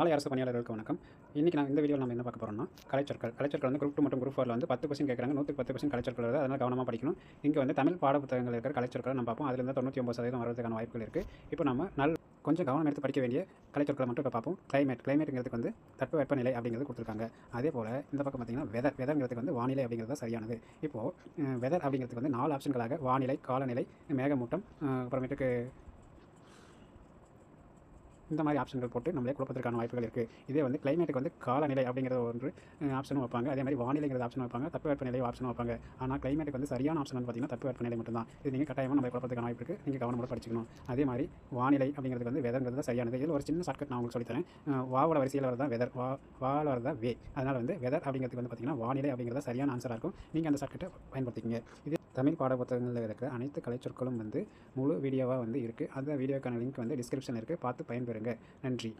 ஆலை அரசு பணியாளர்களுக்கு வணக்கம். இன்றைக்கி நான் இந்த வீடியோ நம்ம என்ன பார்க்க போகிறோம்னா கலைச்சொற்கள் கலைச்சொற்கள் வந்து குரூப் டூ மற்றும் குரூப் ஃபோரில் வந்து பத்து கொஸ்டின் கேட்குறாங்க. நூற்றுக்கு பத்து கொஸ்டின் கலைச்சொற்கள் வருது. அதனால் கவனமாக படிக்கணும். இங்கே வந்து தமிழ் பாட புத்தகங்கள் இருக்கிற கலைச்சொற்களை நம்ம பார்ப்போம். அதிலிருந்து தொண்ணூற்றி ஒம்பது சதவீதம் வரதுக்கான வாய்ப்புகள் இருக்குது இப்போ நம்ம நல் கொஞ்சம் கவனம் எடுத்து படிக்க வேண்டிய கலைச்சொற்களை மட்டும் இப்போ பார்ப்போம். கிளைமேட் கிளைமேட்டுங்கிறதுக்கு வந்து தட்பவெப்பநிலை அப்படிங்கிறது கொடுத்துருக்காங்க. அதே போல் இந்த பக்கம் பார்த்திங்கன்னா வெதர் வெதர்ங்கிறதுக்கு வந்து வானிலை அப்படிங்கிறது தான் சரியானது. இப்போது வெதர் அப்படிங்கிறதுக்கு வந்து நாலு ஆப்ஷன்களாக வானிலை காலநிலை மேகமூட்டம் அப்புறமேட்டுக்கு இந்த மாதிரி ஆப்ஷன்கள் போட்டு நம்மளே குழப்பத்திற்கான வாய்ப்புகள் இருக்குது இதே வந்து கிளைமேட்டுக்கு வந்து காலநிலை அப்படிங்கிற ஒன்று ஆப்ஷனும் வைப்பாங்க. அதே மாதிரி வானிலைங்கிறது ஆப்ஷன் வைப்பாங்க. தப்பு வெப்பநிலை ஆப்ஷன் வைப்பாங்க. ஆனால் கிளைமேட்டுக்கு வந்து சரியான ஆப்ஷன் வந்து பார்த்திங்கன்னா தப்பு வெப்பநிலை மட்டும்தான். இது நீங்கள் கட்டாயமாக நம்ம குழப்பத்துக்கான வாய்ப்பு இருக்குது நீங்கள் கவனமாக படிச்சுக்கணும். அதே மாதிரி வானிலை அப்படிங்கிறது வந்து வெதர்ங்கிறது தான் சரியானது. இதில் ஒரு சின்ன ஷார்ட்கட் நான் உங்களுக்கு சொல்லித்தரேன். வாவோட வரிசையில் வரதான் வெதர் வா வாவில் வரதான் வே அதனால் வந்து வெதர் அப்படிங்கிறதுக்கு வந்து பார்த்தீங்கன்னா வானிலை அப்படிங்கிறத சரியான ஆன்சராக இருக்கும். நீங்கள் அந்த ஷார்ட்கட்டை பயன்படுத்திக்கிங்க. இது தமிழ் பாட புத்தகங்களில் இருக்கிற அனைத்து கலைச்சொற்களும் வந்து முழு வீடியோவாக வந்து இருக்குது அந்த வீடியோக்கான லிங்க் வந்து டிஸ்கிரிப்ஷனில் இருக்குது பார்த்து பயன்பெறுங்க. நன்றி.